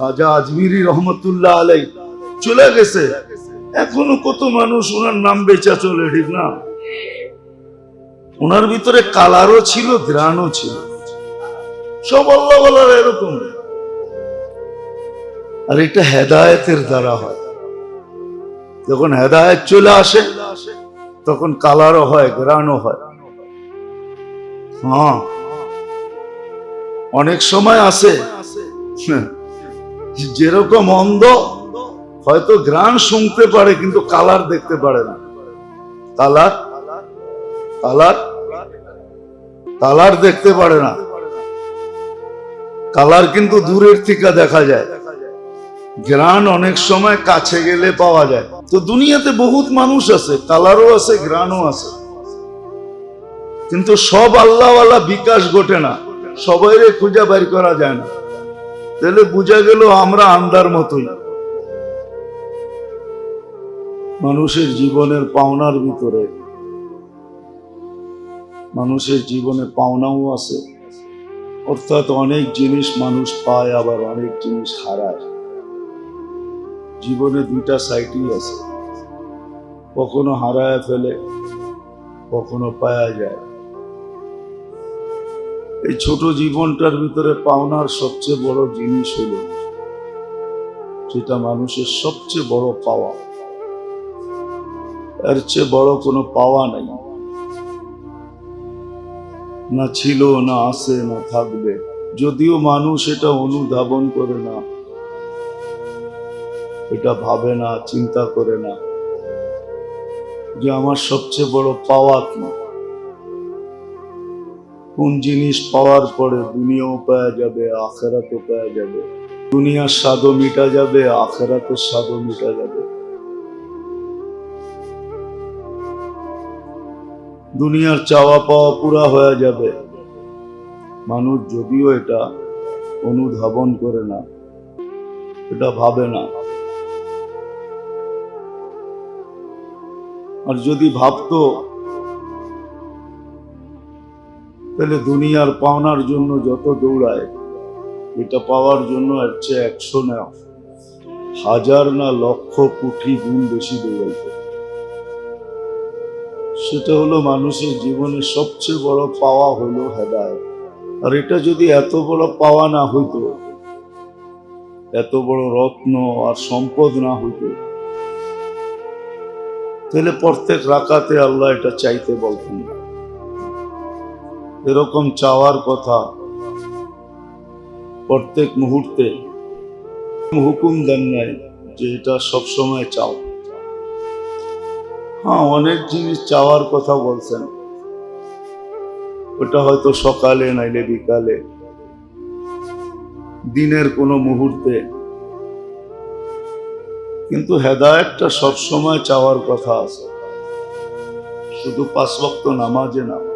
খাজা আজমিরি রহমতুল্লাহ আলাই চলে গেছে। এখনও কত মানুষ ওনার নাম বেচা চলে, ঠিক না? ওনার ভিতরে কালারও ছিল গ্রানও ছিল। সব আল্লাহ বলার এরকম। আর এটা হেদায়েতের দ্বারা হয়। যখন হেদায়েত চলে আসে, তখন কালারও হয় গ্রানও হয়। হ্যাঁ। অনেক সময় আছে যেরকম অন্ধ, হয়তো গ্রান শুনতে পারে, কিন্তু কালার দেখতে পারে না। কালার কালার কালার দেখতে পারে না। কালার কিন্তু দূরের থেকে দেখা যায়। গ্রান অনেক সময় কাছে গেলে পাওয়া যায়। তো দুনিয়াতে বহুত মানুষ আছে, কালারও আছে গ্রানও আছে। কিন্তু সব আল্লাহওয়ালা বিকাশ ঘটে না। সবাইরে খুঁজে বাইর করা যায় না। তাহলে বোঝা গেল আমরা আন্দার মতোই। মানুষের জীবনের পাওনার ভিতরে। মানুষের জীবনে পাওনাও আছে। অর্থাৎ অনেক জিনিস মানুষ পায়, আবার অনেক জিনিস হারায়। জীবনে দুইটা সাইটই আছে। কখনো হারায় ফেলে, কখনো পাওয়া যায়। এই ছোট জীবনটার ভিতরে পাওনার সবচেয়ে বড় জিনিস হইল যেটা মানুষের সবচেয়ে বড় পাওয়া। এর চেয়ে বড় কোনো পাওয়া নাই। না ছিল, না আছে, না থাকবে। যদিও মানুষ এটা অনুধাবন করে না, এটা ভাবে না, চিন্তা করে না যে আমার সবচেয়ে বড় পাওয়া কি। কোন জিনিস পাওয়ার পরে দুনিয়াও পাওয়া যাবে, আখেরাতও পাওয়া যাবে। দুনিয়ার স্বাদও মিটা যাবে, আখেরাতের স্বাদও মিটা যাবে। দুনিয়ার চাওয়া পাওয়া পুরা হয়ে যাবে। মানুষ যদিও এটা অনুধাবন করে না, এটা ভাবে না। আর যদি ভাবতো তাহলে দুনিয়ার পাওনার জন্য যত দৌড়ায়, এটা পাওয়ার জন্য এর চেয়ে একশো না হাজার না লক্ষ কোটি গুণ বেশি দৌড়াইতে সেটা হলো মানুষের জীবনের সবচেয়ে বড় পাওয়া হলো হেদায়ত। আর এটা যদি এত বড় পাওয়া না হইতো, এত বড় রত্ন আর সম্পদ না হইতো, তাহলে প্রত্যেক রাকাতে আল্লাহ এটা চাইতে বলতেন। এরকম চাওয়ার কথা প্রত্যেক মুহূর্তে হুকুম দেন নাই যে এটা সবসময় চাও। হ্যাঁ অনেক জিনিস চাওয়ার কথা বলছেন। ওটা হয়তো সকালে নাইলে বিকালে। দিনের কোনো মুহূর্তে। কিন্তু হেদায়তটা সবসময় চাওয়ার কথা আছে। শুধু পাঁচ ওয়াক্ত নামাজে না।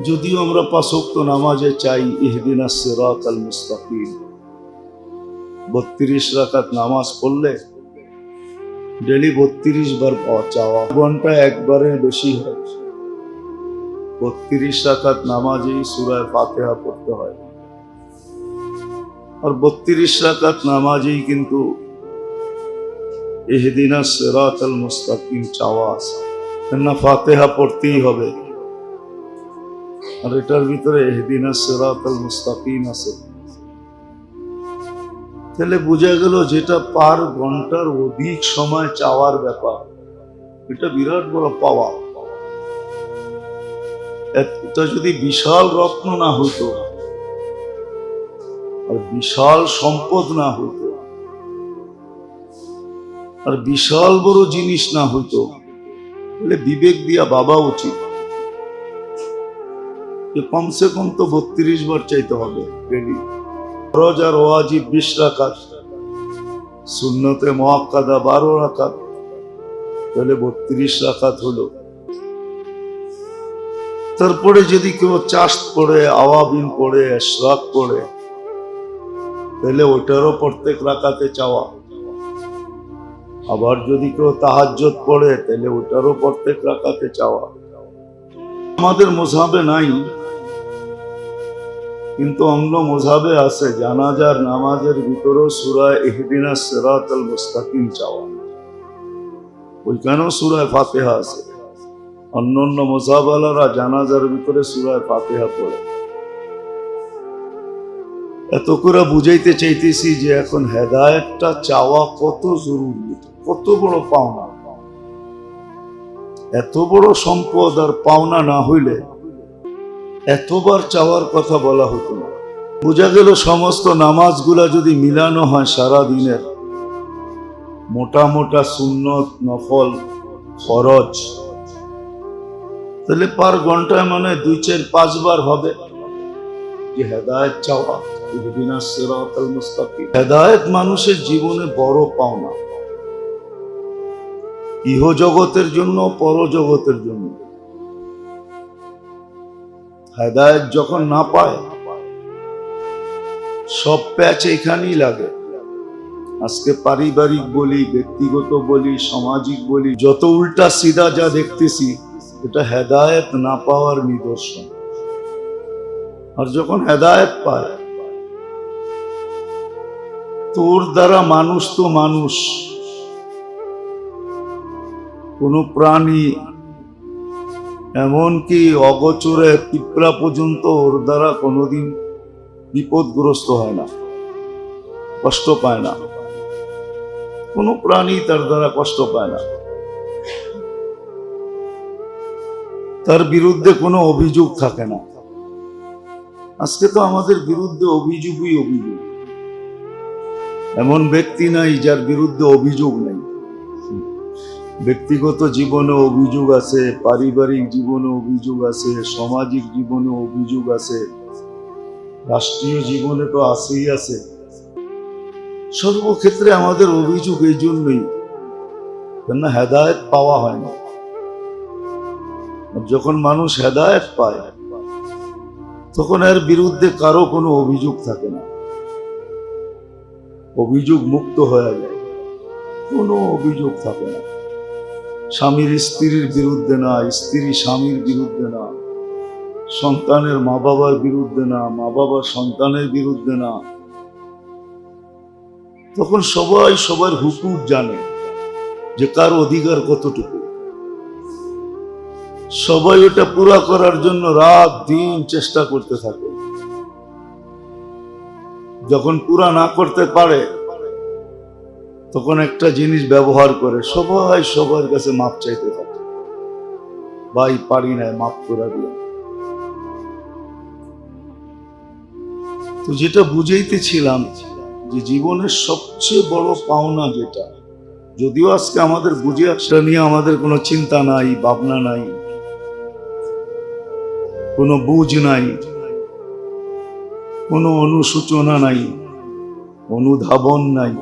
যদিও আমরা পাঁচ নামাজে চাই, ইহদিনা সিরাত আল মুস্তাকিম। বত্রিশ রাকাত নামাজ পড়লে ডেলি বত্রিশ বার চাওয়া। ঘণ্টা একবারের বেশি হয়। বত্রিশ রাকাত নামাজেই সুরায় ফাতেহা পড়তে হয়। আর বত্রিশ রাকাত নামাজেই কিন্তু এহদিনা সেরাত আল মুস্তাকিম চাওয়া আছে। কেননা ফাতেহা পড়তেই হবে। আর এটার ভিতরে এহদিনা সেরাত মুস্তাকিম আছে। তাহলে বোঝা গেল যেটা পার ঘণ্টার অধিক সময় চাওয়ার ব্যাপার, এটা বিরাট বড় পাওয়া। এটা যদি বিশাল রত্ন না হইতো, আর বিশাল সম্পদ না হইতো, আর বিশাল বড় জিনিস না হইতো, তাহলে বিবেক দিয়া বাবা উচিত। যে কমসে কম তো বত্রিশ বার চাইতে হবে। রেডি ফরজ আর ওয়াজিব বিশ রাকাত। সুন্নতে মহাক্কাদা বারো রাকাত। তাহলে বত্রিশ রাকাত হলো। তারপরে যদি কেউ চাষ পড়ে, আওয়াবিন পড়ে শ্রাক পড়ে, তাহলে ওইটারও প্রত্যেক রাখাতে চাওয়া। আবার যদি কেউ তাহাজ্জত পড়ে, তাহলে ওটারও প্রত্যেক রাখাতে চাওয়া। আমাদের মোসাবে নাই। কিন্তু অন্য মোজাবে আছে, জানাজার নামাজের ভিতরেও সুরায় ইহদিনা সিরাত আল মুস্তাকিম চাওয়া। ওইখানেও সুরায় ফাতেহা আছে। অন্য অন্য মোজাবালারা জানাজার ভিতরে সুরায় ফাতেহা পড়ে। এত করে বুঝাইতে চাইতেছি যে এখন হেদায়েতটা চাওয়া কত জরুরি, কত বড় পাওনা। এত বড় সম্পদ আর পাওনা না হইলে এতবার চাওয়ার কথা বলা হতো না। বোঝা গেল সমস্ত নামাজগুলা যদি মিলানো হয় সারা দিনের। মোটা মোটা সুন্নত, নফল, ফরজ। তাহলে পার ঘন্টায় মানে দুই চার পাঁচবার হবে। যে হেদায়ত চাওয়া হেদায়েত মানুষের জীবনে বড় পাওনা। ইহ জগতের জন্য পরজগতের জন্য। হেদায়েত যখন না পায়, সব প্যাচ এখানেই লাগে। আজকে পারিবারিক বলি, ব্যক্তিগত বলি, সামাজিক বলি, যত উল্টা সিধা যা দেখতেছি, এটা হেদায়েত না পাওয়ার নিদর্শন। আর যখন হেদায়েত পায়, তোর দ্বারা মানুষ তো মানুষ, কোন প্রাণী এমনকি অগোচরে পিঁপড়া পর্যন্ত ওর দ্বারা কোনোদিন বিপদগ্রস্ত হয় না, কষ্ট পায় না। কোনো প্রাণী তার দ্বারা কষ্ট পায় না। তার বিরুদ্ধে কোনো অভিযোগ থাকে না। আজকে তো আমাদের বিরুদ্ধে অভিযোগই অভিযোগ। এমন ব্যক্তি নাই যার বিরুদ্ধে অভিযোগ নেই। ব্যক্তিগত জীবনে অভিযোগ আছে, পারিবারিক জীবনে অভিযোগ আছে, সামাজিক জীবনে অভিযোগ আছে, রাষ্ট্রীয় জীবনে তো আছেই আছে। সর্বক্ষেত্রে আমাদের অভিযোগ এই জন্যই, কেননা হেদায়ত পাওয়া হয় না। যখন মানুষ হেদায়ত পায়, তখন এর বিরুদ্ধে কারও কোনো অভিযোগ থাকে না। অভিযোগ মুক্ত হয়ে যায়, কোনো অভিযোগ থাকে না। স্বামীর স্ত্রীর বিরুদ্ধে না, স্ত্রী স্বামীর বিরুদ্ধে না, সন্তানের মা বাবার বিরুদ্ধে না মা বাবার সন্তানের বিরুদ্ধে না। তখন সবাই সবার হুকুক জানে যে কার অধিকার কতটুকু। সবাই ওটা পুরা করার জন্য রাত দিন চেষ্টা করতে থাকে। যখন পুরা না করতে পারে তখন একটা জিনিস ব্যবহার করে সবাই সবার কাছে মাপ চাইতে থাকে। ভাই, পারি না মাপ করে দিয়ে তো যেটা বুঝাইতেছিলাম যে জীবনের সবচেয়ে বড় পাওনা যেটা, যদিও আজকে আমাদের বুঝে আসা নিয়ে আমাদের কোনো চিন্তা নাই, ভাবনা নাই, কোনো বুঝ নাই, কোনো অনুসূচনা নাই, অনুধাবন নাই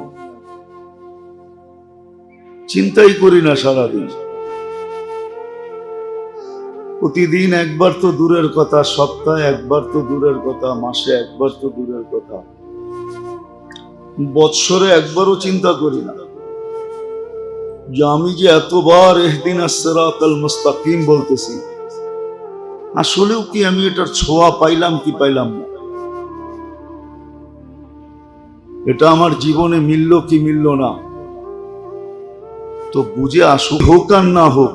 চিন্তাই করি না সারাদিন। প্রতিদিন একবার তো দূরের কথা, সপ্তাহে একবার তো দূরের কথা, মাসে একবার তো দূরের কথা। বৎসরে একবারও চিন্তা করি না। যে আমি যে এতবার এহদিন আসরাতাল মুস্তাকিম বলতেছি, আসলেও কি আমি এটার ছোঁয়া পাইলাম কি পাইলাম না? এটা আমার জীবনে মিলল কি মিলল না? তো বুঝে আসুক, হোক আর না হোক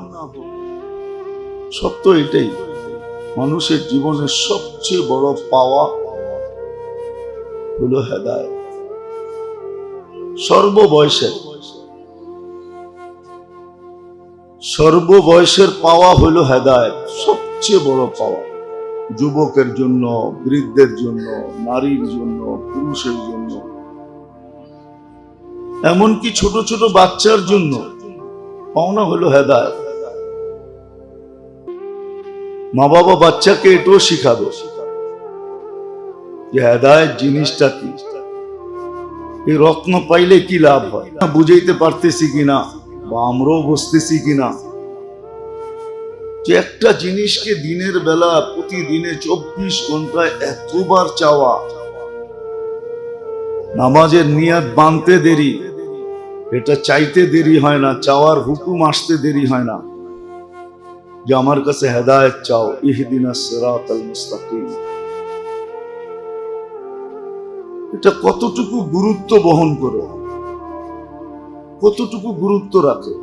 সত্য এটাই। মানুষের জীবনের সবচেয়ে বড় পাওয়া হলো হেদায় সর্ববয়সের। সর্ববয়সের পাওয়া হলো হেদায়ত, সবচেয়ে বড় পাওয়া। যুবকের জন্য, বৃদ্ধের জন্য, নারীর জন্য, পুরুষের জন্য। এমনকি ছোট ছোট বাচ্চার জন্য পাওনা হলো হেদায়ত। মা বাবা বাচ্চাকে এটাও শিখাবে যে হেদায়ত জিনিসটা কি? এই রত্ন পাইলে কি লাভ হয়? বুঝাইতে পারতেছি কিনা? বা আমরাও বুঝতেছি কিনা? যে একটা জিনিসকে দিনের বেলা প্রতিদিনে চব্বিশ ঘন্টায় এতবার চাওয়া, নামাজের নিয়াত বানতে দেরি এটা চাইতে দেরি হয় না, চাওয়ার হুকুম আসতে দেরি হয় না। যে আমার কাছে হেদায়ত চাও, ইহদিনা মুস্তাকিম। এটা কতটুকু গুরুত্ব বহন করে? কতটুকু গুরুত্ব রাখে?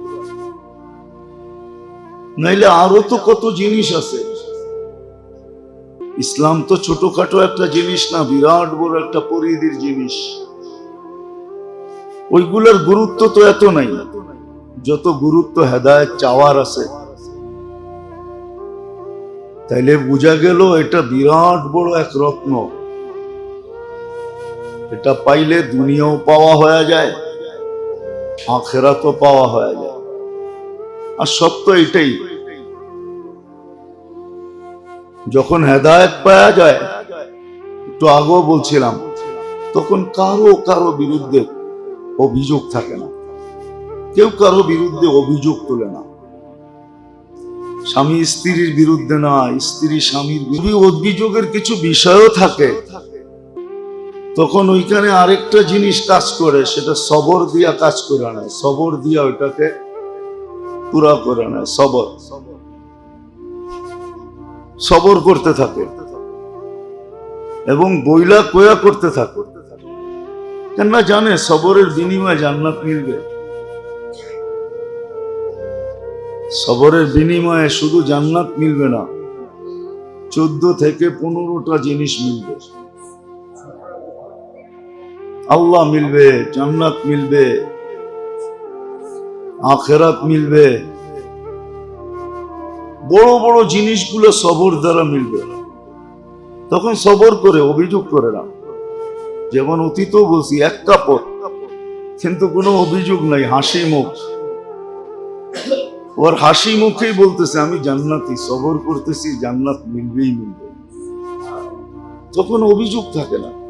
নাইলে আরও তো কত জিনিস আছে। ইসলাম তো ছোটখাটো একটা জিনিস না, বিরাট বড় একটা পরিধির জিনিস। ওইগুলোর গুরুত্ব তো এত নাই। যত গুরুত্ব হেদায়ত চাওয়ার আছে। তাইলে বোঝা গেল এটা বিরাট বড় এক রত্ন। এটা পাইলে দুনিয়াও পাওয়া হয়ে যায়, আখেরাতও পাওয়া হয়ে যায়। আর সত্য এটাই। যখন হেদায়ত পাওয়া যায়, একটু আগেও বলছিলাম, তখন কারও কারও বিরুদ্ধে অভিযোগ থাকে না। কেউ কারও বিরুদ্ধে অভিযোগ তোলে না। স্বামী স্ত্রীর বিরুদ্ধে না, স্ত্রী স্বামীর অভিযোগের কিছু বিষয়ও থাকে, তখন ওইখানে আরেকটা জিনিস কাজ করে, সেটা সবর দিয়া কাজ করে নেয় সবর দিয়া ওইটাকে পুরা করে নেয় সবর। সবর করতে থাকে। এবং বইলা কোয়া করতে থাকে। কেননা জানে সবরের বিনিময়ে জান্নাত মিলবে। সবরের বিনিময়ে শুধু জান্নাত মিলবে না, চোদ্দ থেকে পনেরোটা জিনিস মিলবে। আল্লাহ মিলবে, জান্নাত মিলবে, আখেরাত মিলবে। বড় বড় জিনিসগুলো সবর দ্বারা মিলবে তখন সবর করে, অভিযোগ করে না। যেমন অতীত বলছি, এক কাপড়। কিন্তু কোনো অভিযোগ নাই, হাসি মুখ। ওর হাসি মুখেই বলতেছে, আমি জান্নাতি, সবর করতেছি, জান্নাত মিলবেই মিলবে। তখন অভিযোগ থাকে না।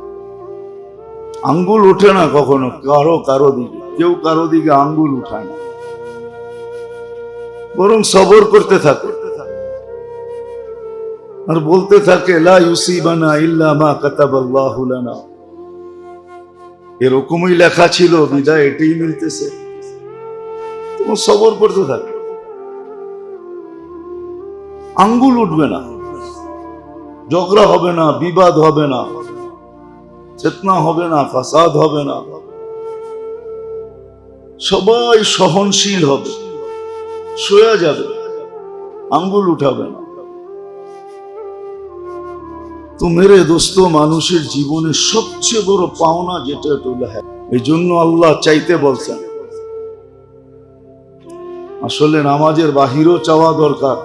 আঙ্গুল ওঠে না কখনো, কারও কারও দিকে। কেউ কারও দিকে আঙ্গুল উঠায় না। বরং সবর করতে থাকে। আর বলতে থাকে, লা ইউসিবানা ইল্লা মা কাতাবাল্লাহু লানা। এরকমই লেখা ছিল, বিদায় এটাই মিলতেছে। তোমার সবর করতে থাকে। আঙ্গুল উঠবে না। ঝগড়া হবে না, বিবাদ হবে না। চেতনা হবে না, ফাসাদ হবে না। সবাই সহনশীল হবে। সয়া যাবে। আঙ্গুল উঠাবে না। তো মেরে দোস্ত, মানুষের জীবনের সবচেয়ে বড় পাওনা যেটা হ্যাঁ। এই জন্য আল্লাহ চাইতে বলছেন, আসলে নামাজের বাহিরও চাওয়া দরকার।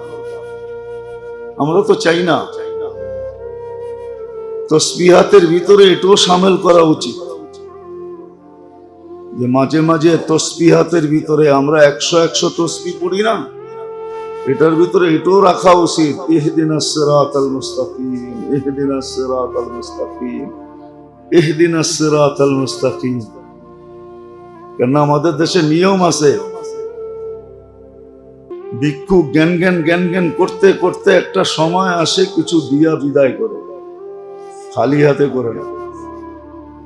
আমরা তো চাই না। তসবিহাতের ভিতরে এটাও সামিল করা উচিত। যে মাঝে মাঝে তসবিহাতের ভিতরে আমরা একশো একশো তসবি পড়ি না, এটার ভিতরে এটাও রাখা উচিত। ইহদিন মুস্তাকিম। আল মুস্তাকিম ইহদিন সিরাত আল মুস্তাকিম কেন আমাদের দেশে নিয়ম আছে। ভিক্ষু জ্ঞান জ্ঞান জ্ঞান জ্ঞান করতে করতে একটা সময় আসে কিছু দিয়া বিদায় করে। খালি হাতে করে না।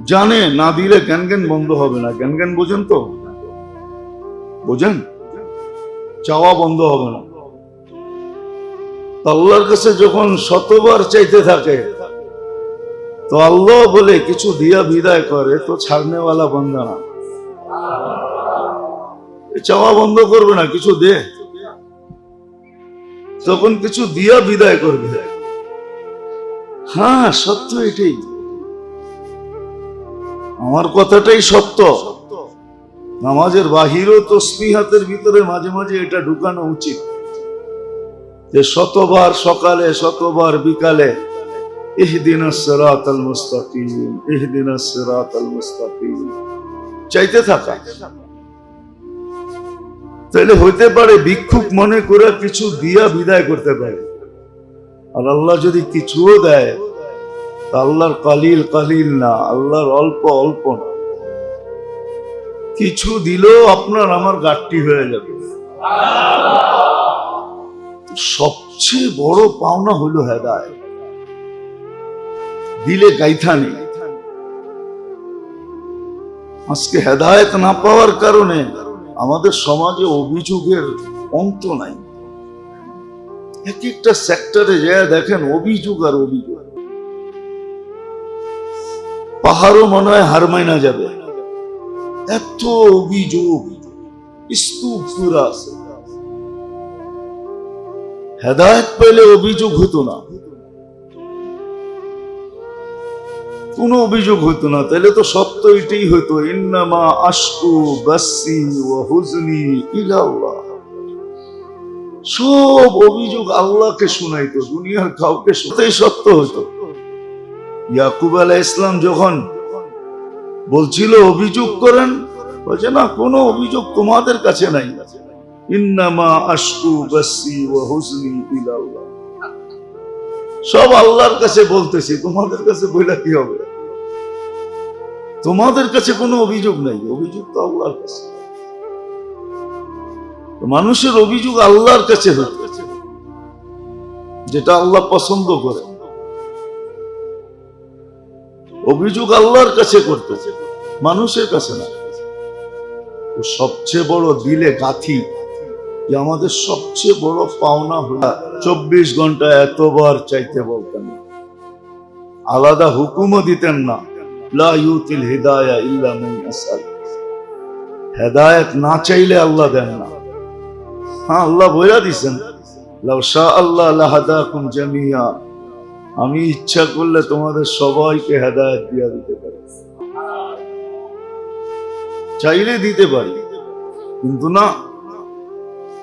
জানে, না দিলে জ্ঞান জ্ঞান বন্ধ হবে না। জ্ঞান জ্ঞান বোঝেন তো? বোঝেন? চাওয়া বন্ধ হবে না। আল্লাহর কাছে যখন শতবার চাইতে থাকে, তো আল্লাহ বলে, কিছু দিয়া বিদায় করে, তো ছাড়নেওয়ালা বন্ধ না। চাওয়া বন্ধ করবে না, কিছু দে। তখন কিছু দিয়া বিদায় করবে। হ্যাঁ সত্য এটাই। আমার কথাটাই সত্য। নামাজের বাহিরও তসবিহাতের ভিতরে মাঝে মাঝে এটা ঢুকানো উচিত। যে শতবার সকালে, শতবার বিকালে, ইহদিন সিরাত আল মুস্তাকিম, ইহদিন সিরাত আল মুস্তাকিম। চাইতে থাকা। তাহলে হইতে পারে ভিক্ষুক মনে করে কিছু দিয়া বিদায় করতে পারে। আর আল্লাহ যদি কিছুও দেয়, তা আল্লাহর কালিল কালিল না, আল্লাহর অল্প অল্প না। কিছু দিলেও আপনার আমার গাঠটি হয়ে যাবে। সবচেয়ে বড় পাওনা হলো হেদায় দিলে গাইথা নেই আজকে হেদায়ত না পাওয়ার কারণে আমাদের সমাজে অভিযোগের অন্ত নাই। এক একটা সেক্টরে যায় দেখেন অভিযোগ আর অভিযোগ। পাহাড়ও মনে হয় হার মাইনা যাবে। এত অভিযোগ, স্তূপ আছে। হেদায়ত পেলে অভিযোগ হতো না। কোনো অভিযোগ হতো না। তাহলে তো সত্য এটাই হতো। ইন্নামা আশকু বাসি ওয়া হুজনি ইলাল্লাহ। সব অভিযোগ আল্লাহকে শোনাইতো, দুনিয়ার কাউকে শোনাই সত্য হতো। ইয়াকুব আলাহ ইসলাম যখন বলছিল, অভিযোগ করেন? বলছে, না, কোনো অভিযোগ তোমাদের কাছে নাই। ইন্নামা আশকু বাসি ইলাল্লাহ। সব আল্লাহর কাছে বলতেছি, তোমাদের কাছে বইলা কি হবে? তোমাদের কাছে কোনো অভিযোগ নাই, অভিযোগ তো আল্লাহর কাছে। মানুষের অভিযোগ আল্লাহর কাছে যেটা আল্লাহ পছন্দ করে। অভিযোগ আল্লাহর কাছে করতেছে, মানুষের কাছে না। সবচেয়ে বড় দিলে গাথি। আমাদের সবচেয়ে বড় পাওনা হলো চব্বিশ ঘণ্টা এতবার চাইতে বলতেন আলাদা হুকুমও দিতেন না। না চাইলে আল্লাহ দেন না। হ্যাঁ আল্লাহ দিছেন। জামিয়া। আমি ইচ্ছা করলে তোমাদের সবাইকে হেদায়েত দিয়া দিতে পারি। চাইলে দিতে পারি, কিন্তু না।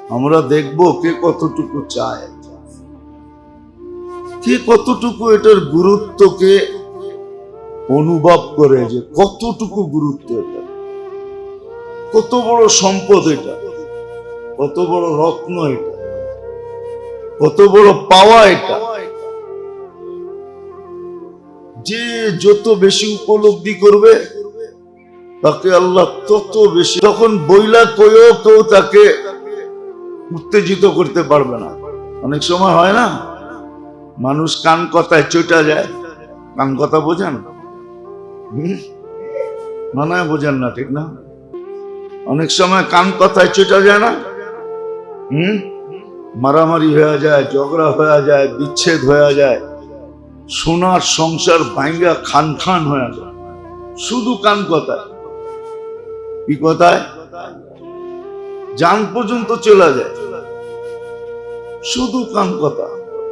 আমরা দেখব কে কতটুকু চায়। কে কতটুকু এটার গুরুত্বকে অনুভব করে যে কতটুকু গুরুত্ব এটা। কত বড় সম্পদ এটা। কত বড় রত্ন এটা। কত বড় পাওয়া এটা। যে যত বেশি উপলব্ধি করবে, তাকে আল্লাহ তত বেশি তখন বইলা কয়েও কেউ তাকে উত্তেজিত করতে পারবে না। অনেক সময় হয় না? মানুষ কান কথায় চটা যায়। কান কথা বোঝেন? হুম? মনে হয় বোঝেন না, ঠিক না? অনেক সময় কান কথায় চটা যায় না? হুম? মারামারি হয়ে যায়, ঝগড়া হয়ে যায়, বিচ্ছেদ হয়ে যায়। সোনার সংসার ভাঙ্গা খান খান হয়ে যায়। শুধু কান কথায়। কি কথায়? জান পর্যন্ত চলে যায়। শুধু কান কথা।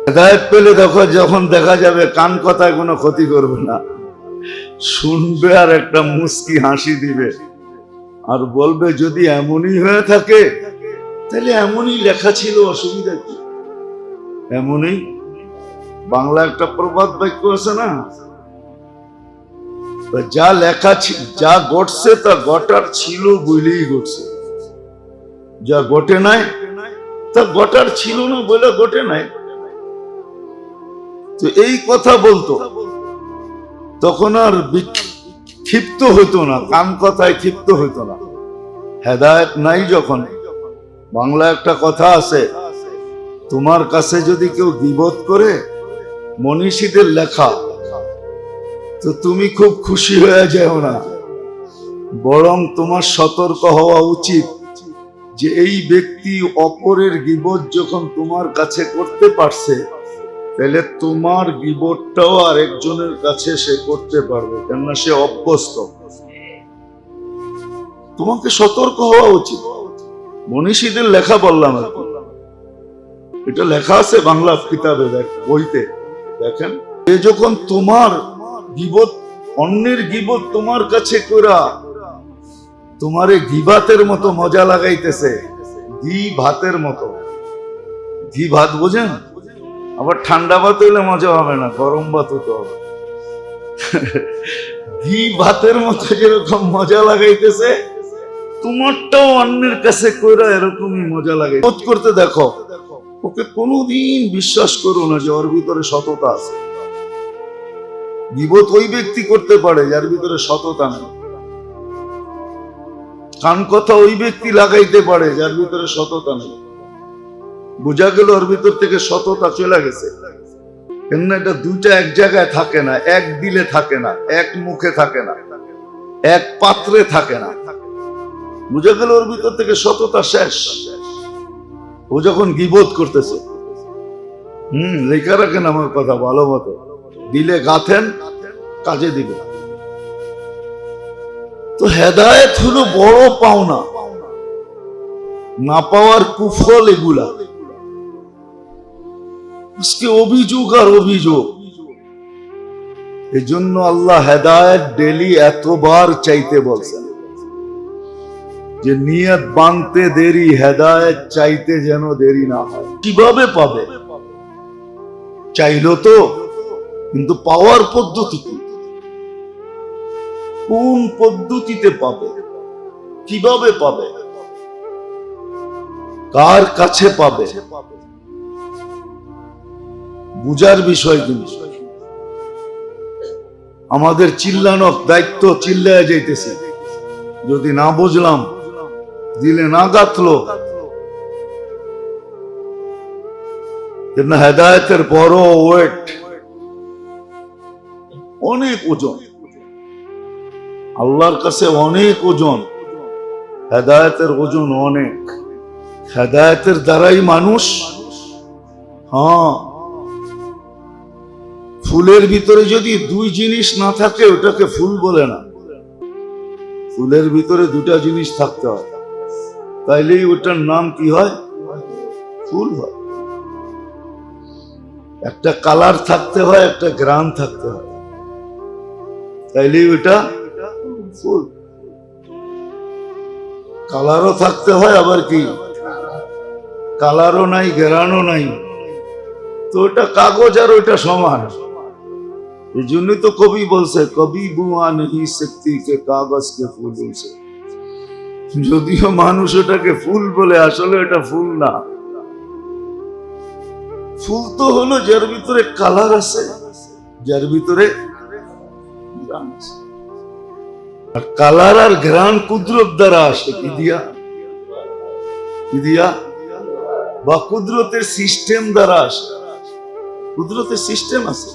হেদায়ত পেলে দেখো, যখন দেখা যাবে কান কথায় কোনো ক্ষতি করবে না। শুনবে আর একটা মুস্কি হাসি দিবে। আর বলবে, যদি এমনই হয়ে থাকে, তাহলে এমনই লেখা ছিল, অসুবিধা কি? এমনই। বাংলা একটা প্রবাদ বাক্য আছে না? যা লেখা যা ঘটছে তা ঘটার ছিল বলেই ঘটছে। যা ঘটে নাই, তা ঘটার ছিল না বলে ঘটে নাই। তো এই কথা বলতো। তখন আর ক্ষিপ্ত হতো না কান কথায় ক্ষিপ্ত হতো না। হেদায়েত নাই যখন। বাংলা একটা কথা আছে, তোমার কাছে যদি কেউ বিবোধ করে, মনীষীদের লেখা, তো তুমি খুব খুশি হয়ে যাও না। বরং তোমার সতর্ক হওয়া উচিত। যে এই ব্যক্তি অপরের গিবত যখন তোমার কাছে করতে পারছে, তাহলে তোমার গিবতটাও আরেকজনের কাছে সে করতে পারবে, কেননা সে অভ্যস্ত। তোমাকে সতর্ক হওয়া উচিত। মনীষীদের লেখা বললাম আর। এটা লেখা আছে বাংলা কিতাবে দেখ বইতে। দেখেন এ যখন তোমার গিবত, অন্যের গিবত তোমার কাছে করা তোমারে গিবাতের মতো মজা লাগাইতেছে। ঘি ভাতের মতো। ঘি ভাত বোঝেন? আবার ঠান্ডা ভাত হইলে মজা হবে না, গরম ভাত হতে হবে। ঘি ভাতের মতো যেরকম মজা লাগাইতেছে, তোমারটাও অন্যের কাছে কইরা এরকমই মজা লাগে বোধ করতে দেখো, ওকে কোনোদিন বিশ্বাস করো না যে ওর ভিতরে সততা আছে। বিবোধ ওই ব্যক্তি করতে পারে যার ভিতরে সততা নেই। কান কথা ওই ব্যক্তি লাগাইতে পারে, যার ভিতরে সততা নেই। বোঝা গেল ওর ভিতর থেকে সততা চলে গেছে। এটা দুইটা এক জায়গায় থাকে না, এক দিলে থাকে না, এক মুখে থাকে না, এক পাত্রে থাকে না। বুঝা গেল ওর ভিতর থেকে সততা শেষ। ও যখন গিবোধ করতেছে, হুম, লেখা রাখেন আমার কথা ভালো মতো। দিলে গাথেন, কাজে দিবে তো হেদায়েত হলো বড় পাওনা। না পাওয়ার কুফল এগুলা। আজকে অভিযোগ আর অভিযোগ। এজন্য আল্লাহ হেদায়েত ডেলি এতবার চাইতে বলছেন। যে নিয়ত বানতে দেরি, হেদায়েত চাইতে যেন দেরি না হয়। কীভাবে পাবে? চাইলো তো, কিন্তু পাওয়ার পদ্ধতি কি? কোন পদ্ধতিতে পাবে? কীভাবে পাবে? কার কাছে পাবে? বুজার বিষয় কিন্তু। আমাদের চিল্লানোর দায়িত্ব চিল্লায় যাইতেছে। যদি না বুঝলাম, দিলে না গাতলো হেদায়তের বড় ওয়েট। অনেক ওজন। আল্লাহর কাছে অনেক ওজন। হেদায়তের ওজন অনেক। হেদায়তের দ্বারাই মানুষ হ্যাঁ ফুলের ভিতরে যদি দুই জিনিস না থাকে, ওটাকে ফুল বলে না। ফুলের ভিতরে দুটা জিনিস থাকতে হয়। তাইলেই ওটার নাম কি হয়? ফুল হয়। একটা কালার থাকতে হয়, একটা গ্রাম থাকতে হয়। তাইলেই ওটা ফুল। কালারও থাকতে হয় আবার কি? কালারও নাই গেরানো নাই। তো ওটা কাগজ আর ওইটা সমান। এই জন্যই তো কবি বলছে, কবি বুয়া নেই শক্তি কে কাগজ কে ফুল বলছে। যদিও মানুষ ওটাকে ফুল বলে, আসলে এটা ফুল না। ফুল তো হলো, যার ভিতরে কালার আছে, যার ভিতরে আছে। আর কালার আর ঘ্রাণ কুদরত দ্বারা আসে। কি দিয়া? কি দিয়া? বা কুদরতের সিস্টেম দ্বারা আসে। কুদরতের সিস্টেম আছে।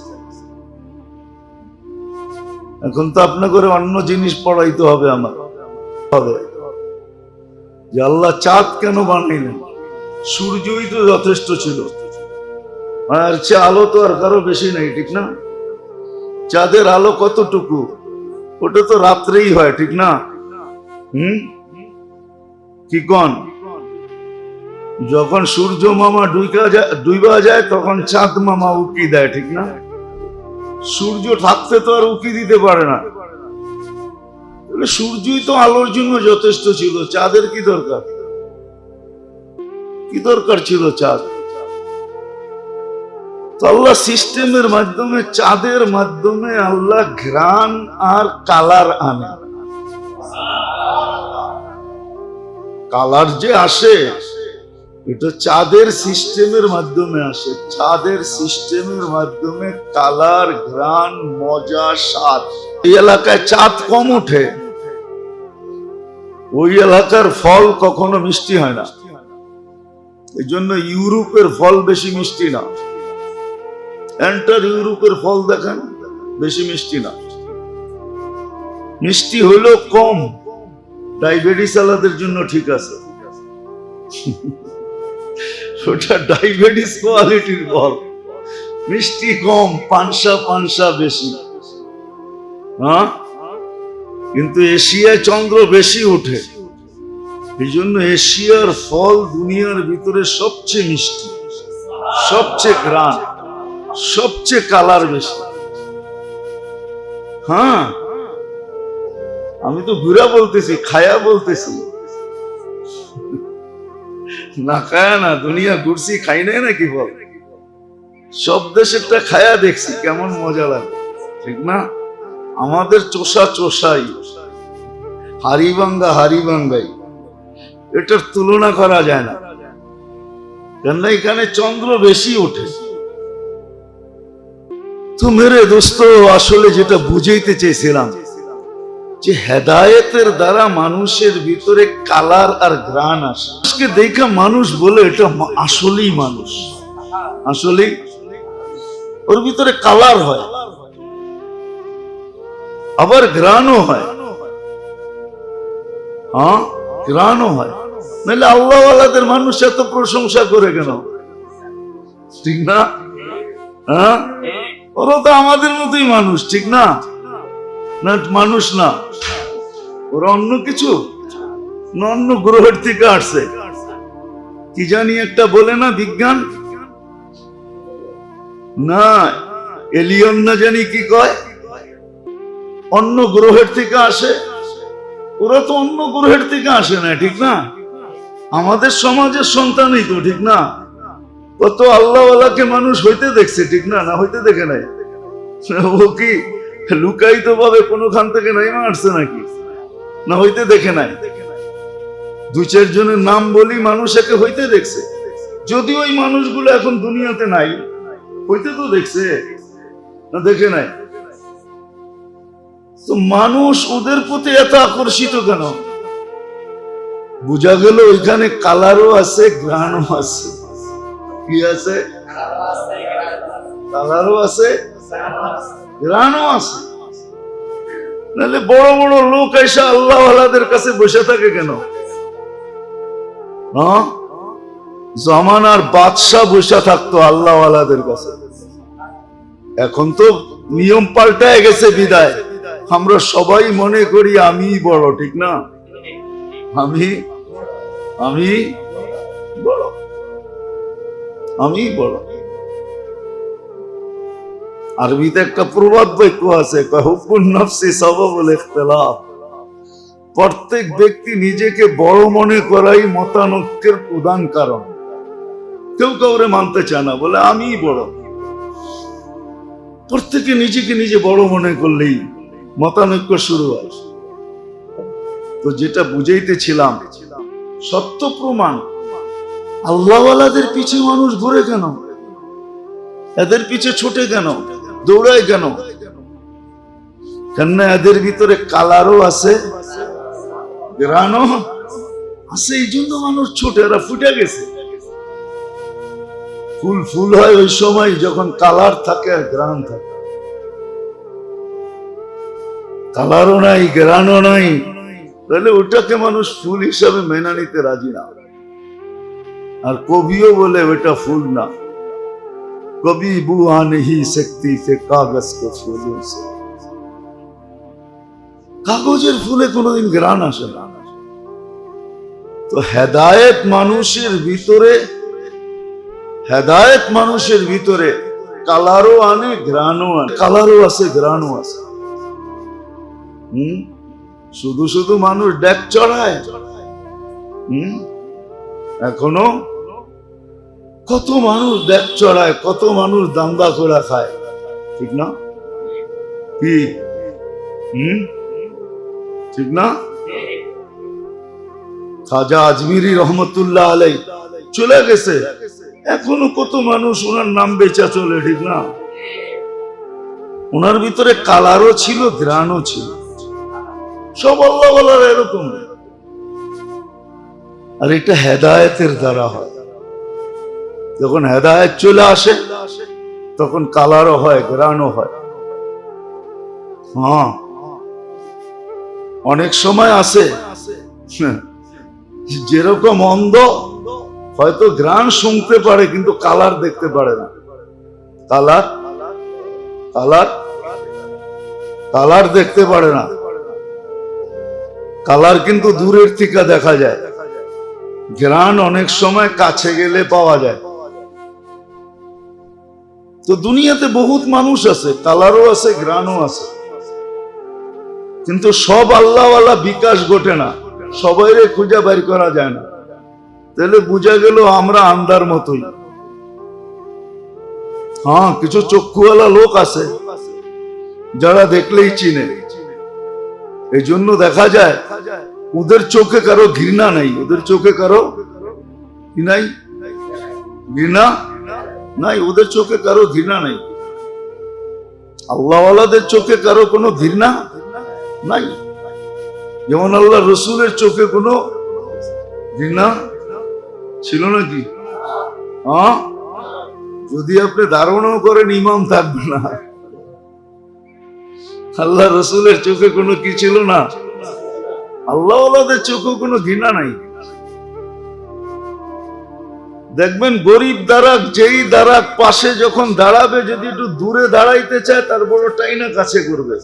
এখন তো আপনাকে অন্য জিনিস পড়াইতে হবে আমার। হবে। যে আল্লাহ চাঁদ কেন বানাইলেন? সূর্যই তো যথেষ্ট ছিল। আর সে আলো তো আর কারও বেশি নেই, ঠিক না? চাঁদের আলো কতটুকু? ওটা তো রাত্রেই হয়, ঠিক না? হুম? কি কন? যখন সূর্য মামা ডুইকা যায়, ডুইবা যায়, তখন চাঁদ মামা উকি দেয়, ঠিক না? সূর্য থাকতে তো আর উকি দিতে পারে না। সূর্যই তো আলোর জন্য যথেষ্ট ছিল, চাঁদের কি দরকার? কি দরকার ছিল চাঁদ? আল্লাহ সিস্টেমের মাধ্যমে, চাঁদের মাধ্যমে আল্লাহ ঘ্রাণ আর কালার আনে। কালার যে আসে, এটা চাঁদের সিস্টেমের মাধ্যমে আসে। চাঁদের সিস্টেমের মাধ্যমে কালার, ঘ্রাণ, মজা, স্বাদ। এই এলাকায় চাঁদ কম ওঠে। ওই এলাকার ফল কখনো মিষ্টি হয় না। এই জন্য ইউরোপের ফল বেশি মিষ্টি না। এন্টার ইউরোপের ফল দেখেন। বেশি মিষ্টি না। মিষ্টি হলেও কম। ডায়াবেটিস আলাদের জন্য ঠিক আছে। ওটা ডায়াবেটিস কোয়ালিটির ফল। মিষ্টি কম, পানসা পানসা বেশি। হ্যাঁ? কিন্তু এশিয়ায় চন্দ্র বেশি ওঠে। এই জন্য এশিয়ার ফল দুনিয়ার ভিতরে সবচেয়ে মিষ্টি, সবচেয়ে গ্রান সবচেয়ে কালার বেশি। হ্যাঁ? আমি তো ঘুরা বলতেছি, খায়া বলতেছি। না খায়া না, দুনিয়া ঘুরছি, খাই নাই নাকি বল? সব দেশেরটা খায়া দেখছি, কেমন মজা লাগে। ঠিক না? আমাদের চোষা চোষাই হারিবাঙ্গা হারিবাঙ্গাই এটার তুলনা করা যায় না। কেননা এখানে চন্দ্র বেশি ওঠে তো মেরে দোস্ত, আসলে যেটা বুঝাইতে চেয়েছিলাম, যে হেদায়েতের দ্বারা মানুষের ভিতরে কালার আর গ্রান আসে। আজকে দেখা মানুষ বলে এটা আসলেই মানুষ। আসলেই ওর ভিতরে কালার হয়, আবার গ্রানও হয়। হ্যাঁ? গ্রানও হয়। নাহলে আল্লাহওয়ালাদের মানুষ এত প্রশংসা করে কেন? ঠিক না? হ্যাঁ? ওরা তো আমাদের মতোই মানুষ, ঠিক না? না, মানুষ না। ওরা অন্য কিছু অন্য গ্রহের থেকে আসছে। কি জানি একটা বলে না বিজ্ঞান? না, এলিয়ন না জানি কি কয়? অন্য গ্রহের থেকে আসে। ওরা তো অন্য গ্রহের থেকে আসে না, ঠিক না? আমাদের সমাজের সন্তানই তো, ঠিক না? কত আল্লাহওয়ালাকে মানুষ হইতে দেখছে, ঠিক না? না হইতে দেখে নাই? ও কি লুকায়িত ভাবে কোনোখান থেকে নাই মারছে নাকি? না হইতে দেখে নাই? দু চার জনের নাম বলি মানুষ একে হইতে দেখছে। যদি ওই মানুষগুলো এখন দুনিয়াতে নাই, হইতে তো দেখছে, না দেখে নাই? তো মানুষ ওদের প্রতি এত আকর্ষিত কেন? বোঝা গেল ওইখানে কালারও আছে গ্রানও আছে। কি আছে? আছে? আছে। নাহলে বড় বড় লোক এসে আল্লাহ কাছে বসে থাকে কেন? জমানার বাদশাহ বসে থাকতো আল্লাহ কাছে। এখন তো নিয়ম পাল্টায় গেছে বিদায়। আমরা সবাই মনে করি আমি বড়, ঠিক না? আমি আমি বড়। আমি বড়। আরবিতে একটা প্রবাদ বাক্য আছে হুব্বুন নফসি সবাবুল ইখতিলাফ। প্রত্যেক ব্যক্তি নিজেকে বড় মনে করাই মতানৈক্যের প্রধান কারণ। কেউ কাউরে মানতে চায় না, বলে, আমি বড়। প্রত্যেকে নিজেকে নিজে বড় মনে করলেই মতানৈক্য শুরু হয়। তো যেটা বুঝাইতেছিলাম, সত্য প্রমাণ আল্লাহওয়ালাদের পিছে মানুষ ঘুরে কেন? এদের পিছে ছোটে কেন? দৌড়ায় কেন? কেননা এদের ভিতরে কালারও আছে গ্রানও আছে, এই জন্য মানুষ ছোট, এরা ফুটে গেছে। ফুল ফুল হয় ওই সময় যখন কালার থাকে আর গ্রান থাকে। কালারও নাই গ্রানও নাই। তাহলে ওটাকে মানুষ ফুল হিসাবে মেনে নিতে রাজি না। আর কবিও বলে ওটা ফুল না। কবি বুয়া নেহি শক্তি সে কাগজ কে ফুলোं কাগজের ফুলে কোনোদিন গ্রান আসে না। তো হেদায়েত মানুষের ভিতরে, হেদায়েত মানুষের ভিতরে কালারও আনে গ্রানও আনে। কালারও আছে গ্রানও আছে হুম? শুধু শুধু মানুষ ডেক চড়ায়। হুম? এখনও কত মানুষ ডেক চড়ায়, কত মানুষ দান্দা করে খায়। ঠিক না? কি? হুম? ঠিক না? খাজা আজমিরি রহমতুল্লাহ আলাই চলে গেছে। এখনও কত মানুষ ওনার নাম বেচা চলে, ঠিক না? ওনার ভিতরে কালারও ছিল গ্রানও ছিল। সব আল্লাহ বলার এরকম। আর এটা হেদায়েতের দ্বারা হয়। যখন হেদায়েত চলে আসে তখন কালারও হয় গ্রানও হয়। হ্যাঁ। অনেক সময় হ্যাঁ, যেরকম অন্ধ হয়তো গ্রান শুনতে পারে কিন্তু কালার দেখতে পারে না। কালার কালার কালার দেখতে পারে না। কালার কিন্তু দূরের থেকে দেখা যায়। গ্রান অনেক সময় কাছে গেলে পাওয়া যায়। তো দুনিয়াতে বহুত মানুষ আছে কালারও আছে, গ্রানও আছে। কিন্তু সব আল্লাহওয়ালা বিকাশ ঘটে না, সবাইরে খুঁজে বের করা যায় না। তাহলে বুঝা গেল আমরা আন্দার মতোই। হ্যাঁ কিছু চক্ষুওয়ালা লোক আছে, যারা দেখলেই চিনে। এই জন্য দেখা যায়, ওদের চোখে কারও ঘৃণা নাই, ওদের চোখে কারও কি নাই। ঘৃণা নাই, ওদের চোখে কারও ঘৃণা নাই। আল্লাহওয়ালাদের চোখে কারও কোনো ঘৃণা নাই। যেমন আল্লাহ রসুলের চোখে কোনো ঘৃণা ছিল নাকি? যদি আপনি ধারণাও করেন, ইমাম থাকবে না। আল্লাহ রসুলের চোখে কোনো কি ছিল না? আল্লাহ চোখে কোনো ঘৃণা নাই। দেখবেন গরিব দাঁড়াক যেই দাঁড়াক পাশে যখন দাঁড়াবে, যদি একটু দূরে দাঁড়াইতে চায়, তার বড় টাইনা কাছে করবে